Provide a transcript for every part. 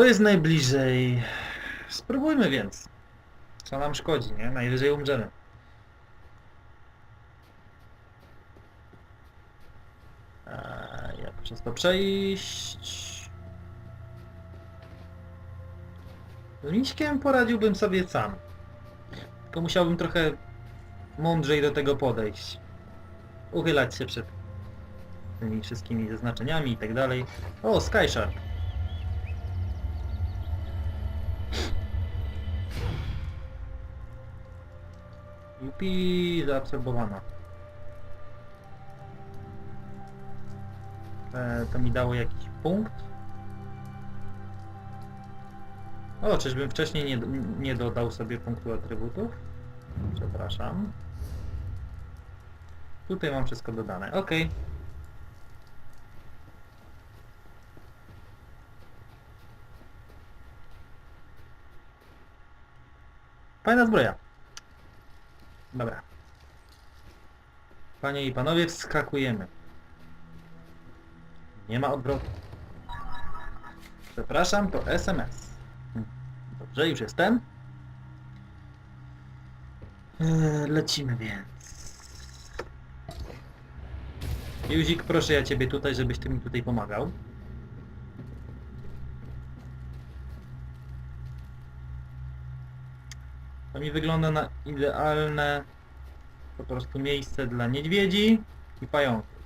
To jest najbliżej. Spróbujmy więc. Co nam szkodzi, nie? Najwyżej umrzemy. Jak przez to przejść? Z Miśkiem poradziłbym sobie sam. Tylko musiałbym trochę mądrzej do tego podejść. Uchylać się przed tymi wszystkimi zaznaczeniami i tak dalej. O, Skyshark. Jupi, zaabsorbowana. E, to mi dało jakiś punkt. O, czyżbym wcześniej nie, nie dodał sobie punktu atrybutów? Przepraszam. Tutaj mam wszystko dodane. Ok. Fajna zbroja. Dobra. Panie i panowie, wskakujemy. Nie ma odwrotu. Przepraszam, to SMS. Hm, Dobrze, już jestem. Eee, Lecimy więc. Juzik, proszę ja ciebie tutaj, żebyś ty mi tutaj pomagał. Mi wygląda na idealne po prostu miejsce dla niedźwiedzi i pająków.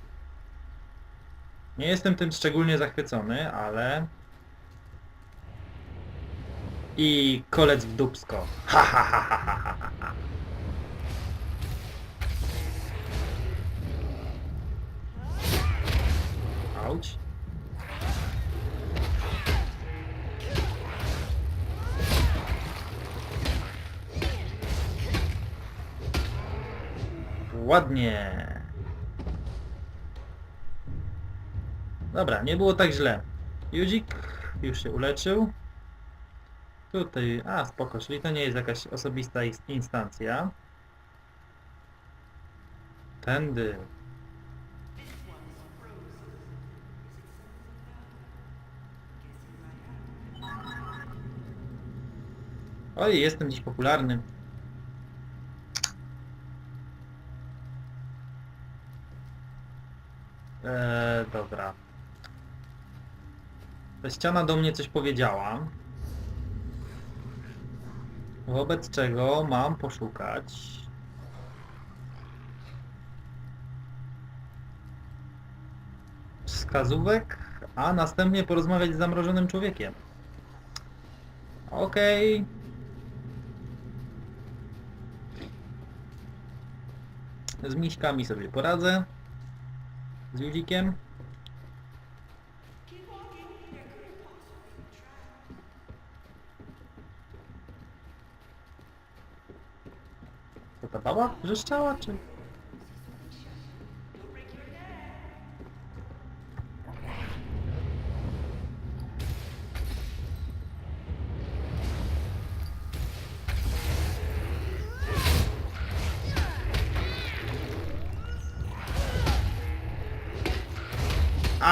Nie jestem tym szczególnie zachwycony, ale... I kolec w dupsko. Ha ha ha ha ha ha. Ładnie. Dobra, nie było tak źle. Judzik już się uleczył. Tutaj, a spoko, czyli to nie jest jakaś osobista is- instancja. Tędy. Oj, jestem dziś popularny. Eee, dobra. Ta ściana do mnie coś powiedziała. Wobec czego mam poszukać. Wskazówek, a następnie porozmawiać z zamrożonym człowiekiem. Okej. Z miśkami sobie poradzę. Z Judzikiem. Co ta baba wrzeszczała, czy...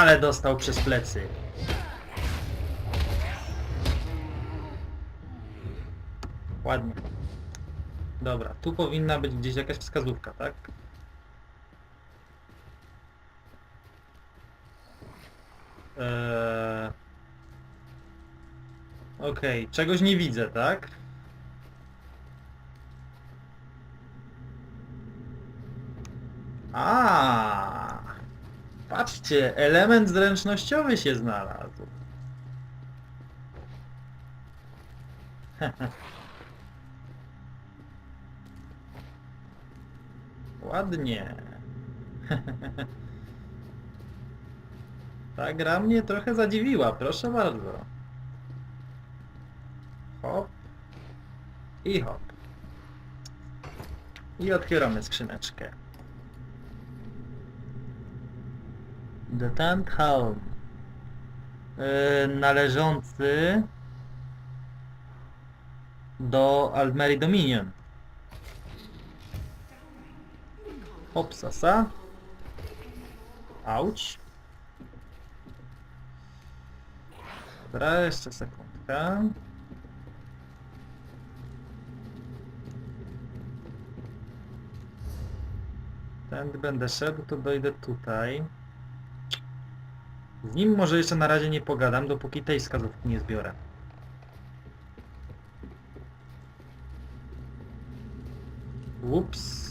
Ale dostał przez plecy. Ładnie. Dobra, tu powinna być gdzieś jakaś wskazówka, tak? Eee... Okej, czegoś nie widzę, tak? A, Patrzcie, element zręcznościowy się znalazł. Ładnie. Ta gra mnie trochę zadziwiła, proszę bardzo. Hop. I hop. I otwieramy skrzyneczkę. The Tent. Yy, należący do Almerii Dominion. Hopsasa. Auć. Dobra, jeszcze sekundkę. Tędy będę szedł, to dojdę tutaj. Z nim może jeszcze na razie nie pogadam, dopóki tej wskazówki nie zbiorę. Ups.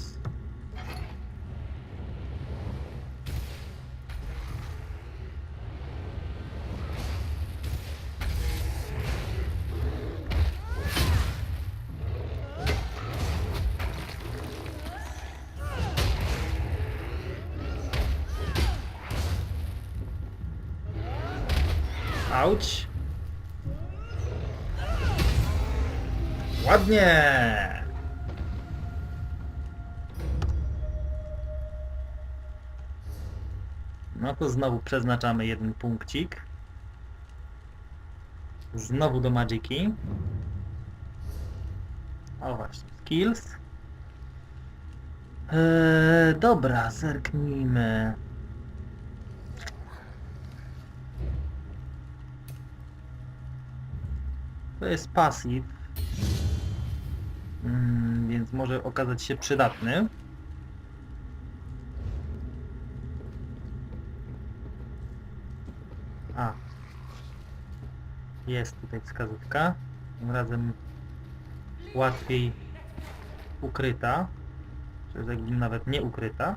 Auć. Ładnie! No to znowu przeznaczamy jeden punkcik. Znowu do magiki. O właśnie, skills. Eee, dobra, zerknijmy. To jest pasyw. Mm, więc może okazać się przydatny. A. Jest tutaj wskazówka. Tym razem łatwiej ukryta. Czy jakby nawet nie ukryta.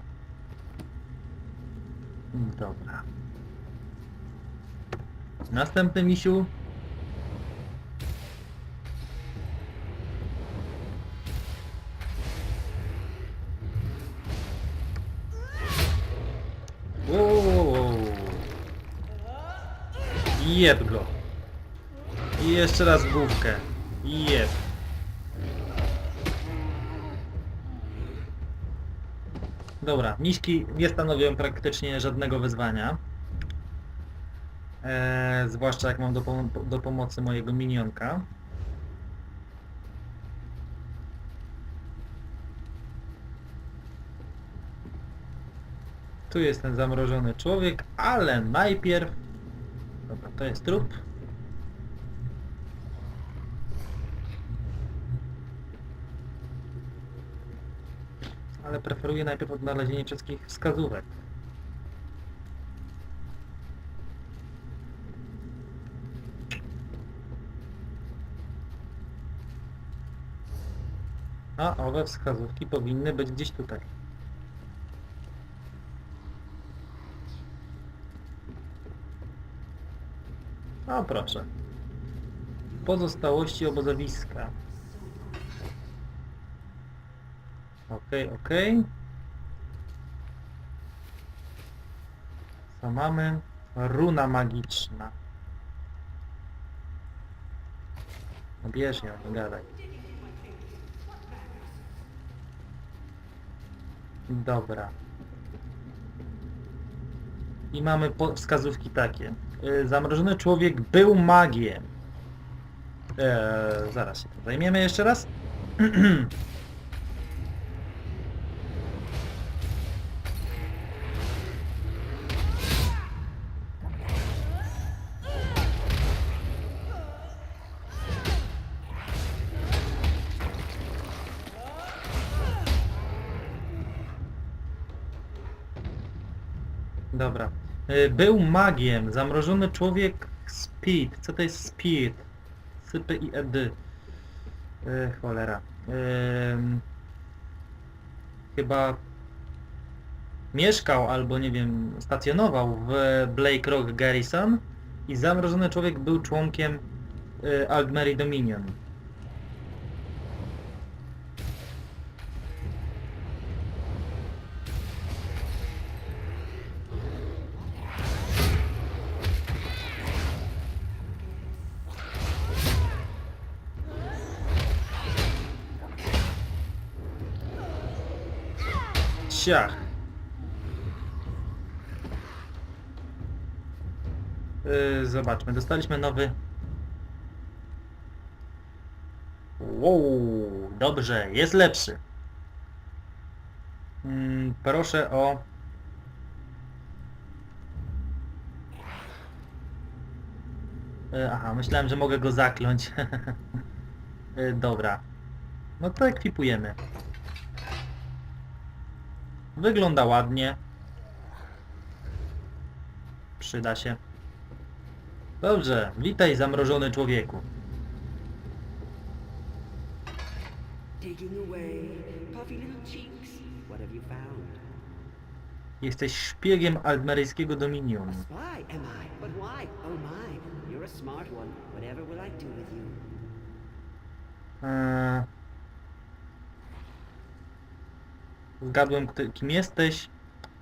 Dobra. Następny misiu. Jeb go. I jeszcze raz główkę. Jeb. Dobra, miśki nie stanowią praktycznie żadnego wyzwania. Eee, zwłaszcza jak mam do, pom- do pomocy mojego minionka. Tu jest ten zamrożony człowiek, ale najpierw... Dobra, to jest trup. Ale preferuję najpierw odnalezienie wszystkich wskazówek. A owe wskazówki powinny być gdzieś tutaj. O proszę. Pozostałości obozowiska. Okej, okej. Co mamy? Runa magiczna. No bierz ją, nie gadaj. Dobra. I mamy wskazówki takie. Y, Zamrożony człowiek był magiem. Eee, zaraz się tym zajmiemy jeszcze raz. Dobra. Y, Był magiem. Zamrożony człowiek Speed. Co to jest Speed? Sypy i edy. Y, cholera. Ym, chyba mieszkał albo nie wiem, stacjonował w Blake Rock Garrison i zamrożony człowiek był członkiem y, Altmeri Dominion. Ciach. Yy, zobaczmy, dostaliśmy nowy... Wow, dobrze, jest lepszy. Mm, proszę o... E, Aha, myślałem, że mogę go zakląć. E, Dobra. No to ekwipujemy. Wygląda ładnie. Przyda się. Dobrze, witaj zamrożony człowieku. Jesteś szpiegiem almeryjskiego A Dominium. spy, am I? But why? Oh my, you're a smart one. Whatever will I do with you? Eee... Zgadłem, kto- kim jesteś.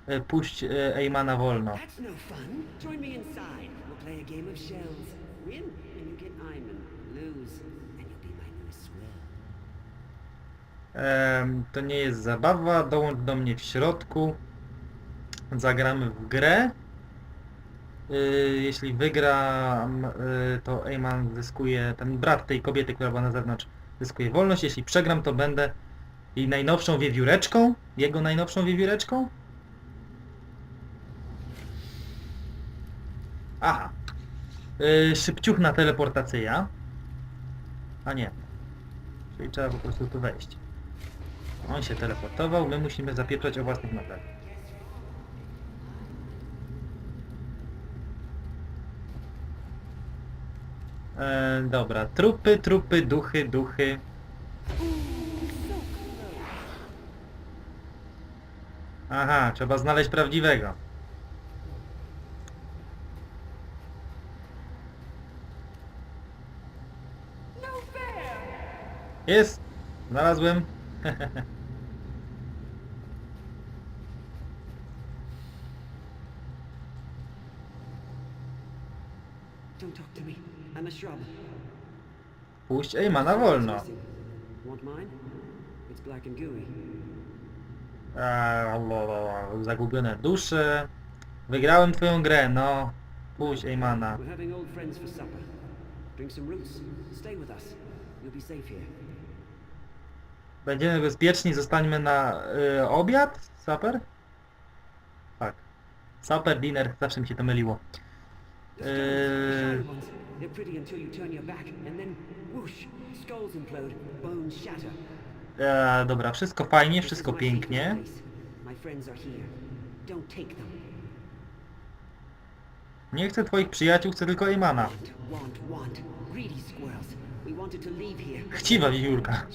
E, Puść e, Eymana wolno. That's no fun. Join me inside. We'll play a game of shells. Win, and you get Iman. Lose, and you'll be my new swill. Em, to nie jest zabawa, dołącz do mnie w środku. Zagramy w grę. Y, jeśli wygram, y, to Eyman zyskuje, ten brat tej kobiety, która była na zewnątrz, zyskuje wolność. Jeśli przegram, to będę jej najnowszą wiewióreczką. Jego najnowszą wiewióreczką. Aha. Y, szybciuchna teleportacyja. A nie. Czyli trzeba po prostu tu wejść. On się teleportował, my musimy zapieprzać o własnych nogach. E, dobra, trupy, trupy, duchy, duchy. Aha, trzeba znaleźć prawdziwego. Jest! Znalazłem. Don't talk to me. I'm a shrub. Puść Eymana wolno. Want mine? It's black and gooey. Eee, lo, zagubione dusze. Wygrałem twoją grę, no. Puść Eymana. We're having old friends for supper. Drink some roots. Stay with us. You'll be safe here. Będziemy bezpieczni, zostańmy na y, obiad? Supper? Tak. Supper, dinner, zawsze mi się to myliło. The stones, the Eee. shiny ones. They're pretty until you turn your back, and then whoosh, skulls implode, bones shatter. Eee, dobra, wszystko fajnie, wszystko pięknie. Nie chcę twoich przyjaciół, chcę tylko Eymana. Chciwa wiewiórka.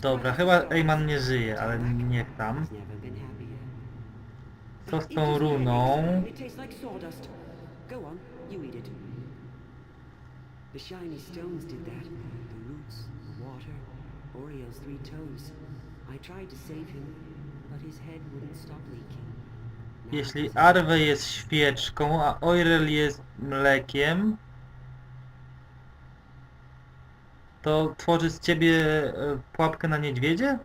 Dobra, chyba. Eyman nie żyje, ale niech tam. His runą? The shiny stones did that. The roots, the water, Oriole's three toes. I tried to save him, but his head wouldn't stop leaking. Jeśli Arwe jest świeczką, a Oirel jest mlekiem, to tworzy z ciebie e, pułapkę na niedźwiedzie?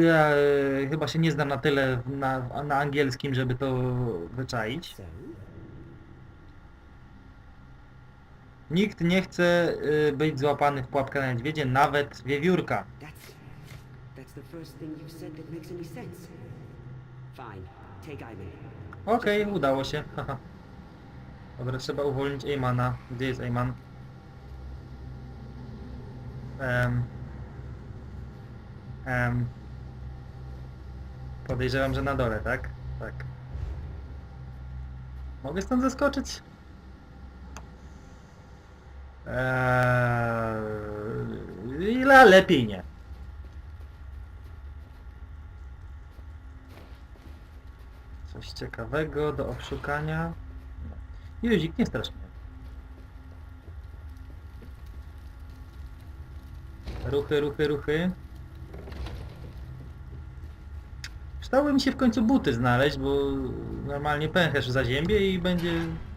Ja e, chyba się nie znam na tyle na, na angielskim, żeby to wyczaić. Nikt nie chce e, być złapany w pułapkę na niedźwiedzie, nawet wiewiórka. that's that's the first thing you've said that makes any sense. Fine, take Ivan. Okej, udało się. haha. Dobra, trzeba uwolnić Eymana. Gdzie jest Eyman? Em. Em. Podejrzewam, że na dole, tak? Tak. Mogę stąd zeskoczyć? Eee, ile lepiej nie. Coś ciekawego do obszukania. No. Józik, nie strasz mnie. Ruchy, ruchy, ruchy. Przydały mi się w końcu buty znaleźć, bo normalnie pęcherz za ziemię i będzie,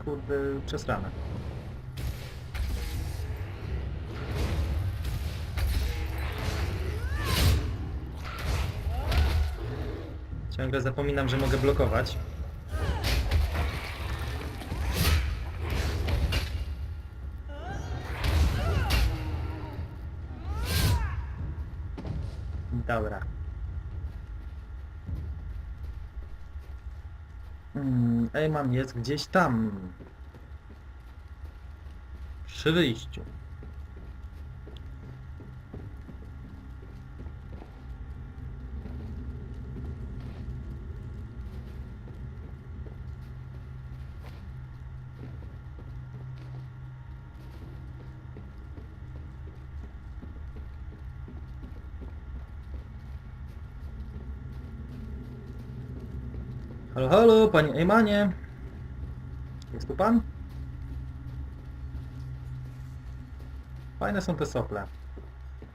kurde, przesrane. Ciągle zapominam, że mogę blokować. Dobra. Mm, Eyman jest gdzieś tam. Przy wyjściu. Panie Eymanie. Jest tu pan? Fajne są te sople.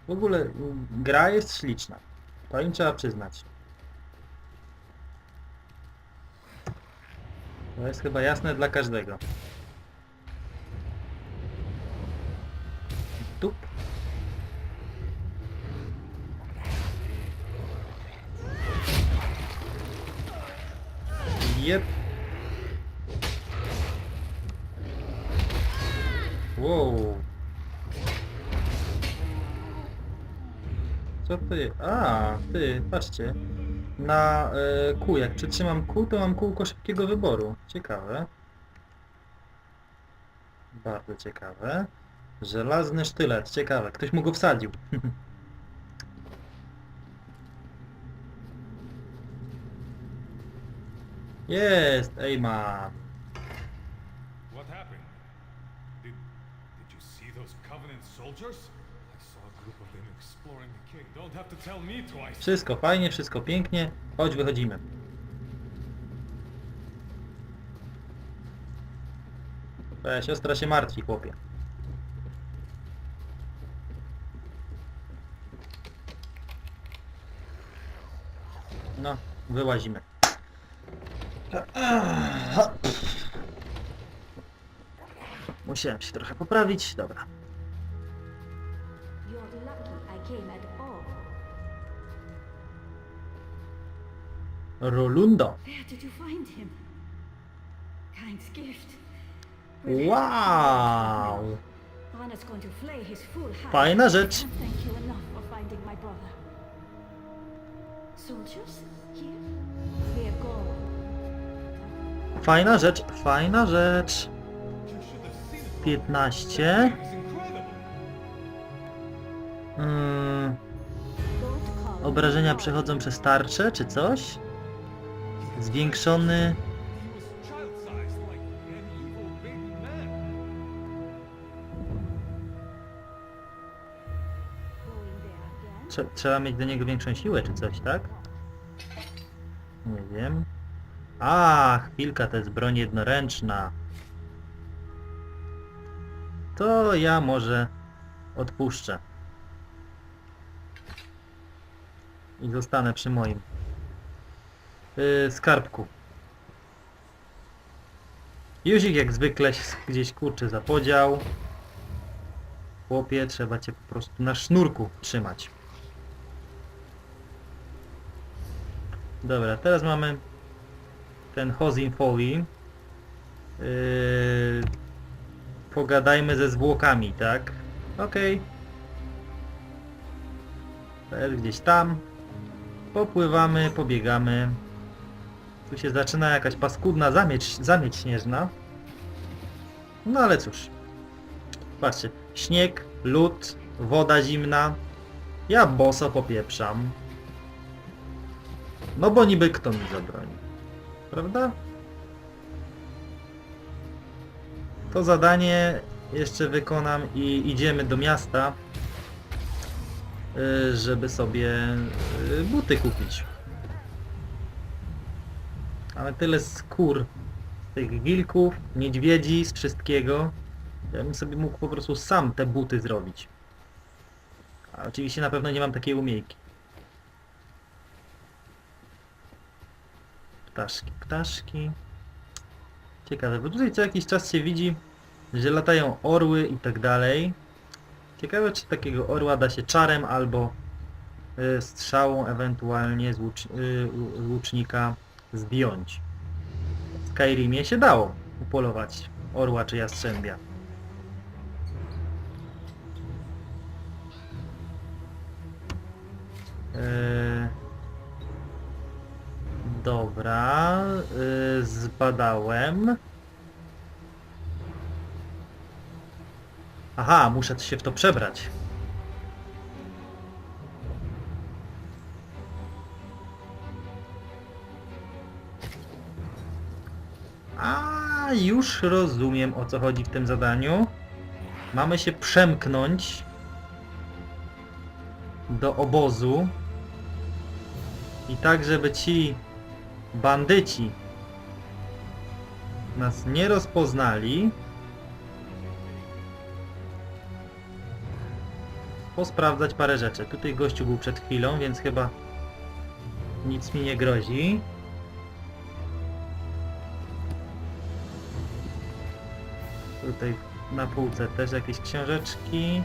W ogóle mm, gra jest śliczna. To im trzeba przyznać. To jest chyba jasne dla każdego. Tup. Jep. Wow. Co ty? A, ty, patrzcie. Na e, kół, jak przytrzymam kół, to mam kółko szybkiego wyboru. Ciekawe. Bardzo ciekawe. Żelazny sztylet, ciekawe. Ktoś mu go wsadził. Jest, Ejma. What happened? Did did you see those Covenant soldiers? I saw a group of them exploring the cave. Don't have to tell me twice. Wszystko fajnie, wszystko pięknie. Chodź, wychodzimy. Twoja siostra się martwi, chłopie. No, wyłazimy. Musiałem się trochę poprawić, dobra. You're lucky I came at all. Rolundo. Where did you find him? Kind's gift. Wow! Anna's going to flay his fool house. Fajna rzecz. Can't thank you enough for finding my brother. Soldiers? Here? Fajna rzecz, fajna rzecz. You should have seen it. 15. It's incredible. Mm, Don't call obrażenia przechodzą przez tarczę, czy coś? Zwiększony... Trzeba mieć do niego większą siłę, czy coś, tak? Nie wiem. A, chwilka, to jest broń jednoręczna. To ja może odpuszczę. I zostanę przy moim yy, skarbku. Józik jak zwykle gdzieś kurczy za podział. Chłopie, trzeba cię po prostu na sznurku trzymać. Dobra, teraz mamy ten Hozin Foley. Yy, pogadajmy ze zwłokami, tak? Okej. Jest gdzieś tam. Popływamy, pobiegamy. Tu się zaczyna jakaś paskudna zamieć, zamieć śnieżna. No ale cóż. Patrzcie, śnieg, lód, woda zimna. Ja boso popieprzam. No bo niby kto mi zabroni. Prawda? To zadanie jeszcze wykonam i idziemy do miasta, y, żeby sobie y, buty kupić. Mamy tyle skór, tych wilków, niedźwiedzi, z wszystkiego. Ja bym sobie mógł po prostu sam te buty zrobić. A oczywiście na pewno nie mam takiej umiejki. Ptaszki, ptaszki. Ciekawe, bo tutaj co jakiś czas się widzi, że latają orły i tak dalej. Ciekawe, czy takiego orła da się czarem albo y, strzałą ewentualnie z, łucz, y, z łucznika zdjąć. W Skyrimie się dało upolować orła czy jastrzębia. Yy, Dobra, yy, zbadałem. Aha, muszę się w to przebrać. A już rozumiem o co chodzi w tym zadaniu. Mamy się przemknąć do obozu i tak, żeby ci bandyci nas nie rozpoznali. Posprawdzać parę rzeczy. Tutaj gościu był przed chwilą, więc chyba nic mi nie grozi. Tutaj na półce też jakieś książeczki.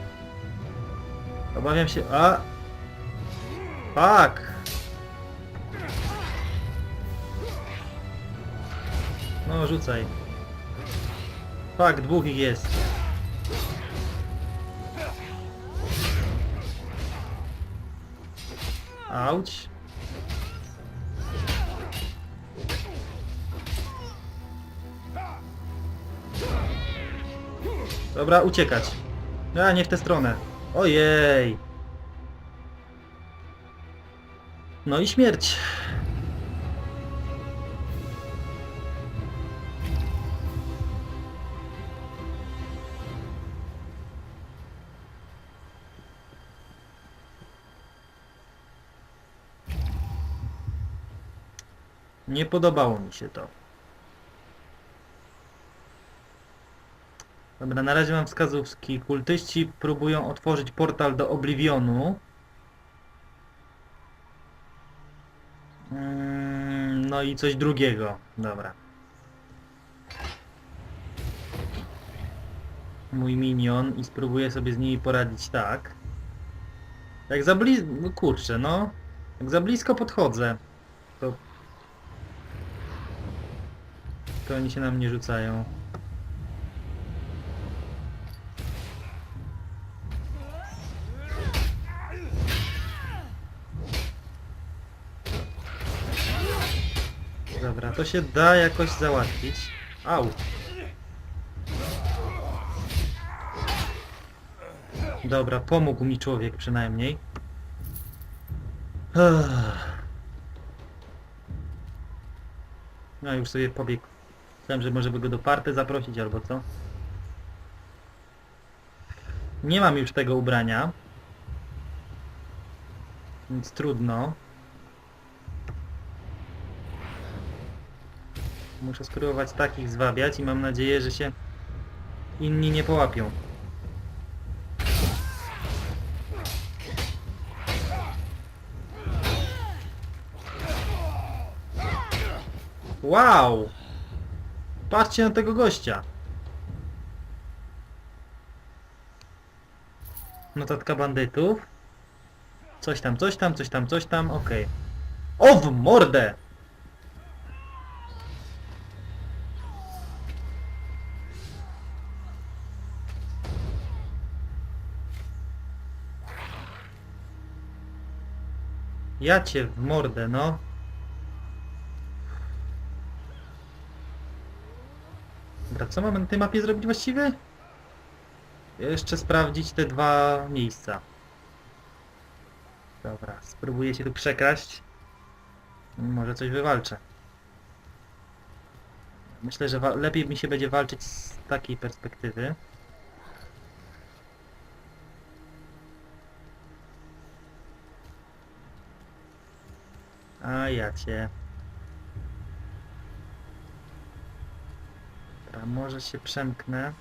Obawiam się... A! Fuck! No, rzucaj. Fuck, dwóch ich jest. Auć. Dobra, uciekać. A, nie w tę stronę. Ojej. No i śmierć. Nie podobało mi się to. Dobra, na razie mam wskazówki. Kultyści próbują otworzyć portal do Oblivionu. Mm, No i coś drugiego. Dobra. Mój minion i spróbuję sobie z nimi poradzić tak. Jak za blisko... No kurczę, no. Jak za blisko podchodzę, to... To oni się na mnie rzucają. Dobra, to się da jakoś załatwić. Au. Dobra, pomógł mi człowiek przynajmniej. No już sobie pobiegł. Myślałem, że może by go do party zaprosić albo co. Nie mam już tego ubrania. Więc trudno. Muszę spróbować takich zwabiać i mam nadzieję, że się inni nie połapią. Wow! Patrzcie na tego gościa. Notatka bandytów. Coś tam, coś tam, coś tam, coś tam, okej. O w mordę! Ja cię w mordę, no. Dobra, co mamy na tej mapie zrobić właściwie? Jeszcze sprawdzić te dwa miejsca. Dobra, spróbuję się tu przekraść. Może coś wywalczę. Myślę, że lepiej mi się będzie walczyć z takiej perspektywy. A ja cię. Dobra, może się przemknę.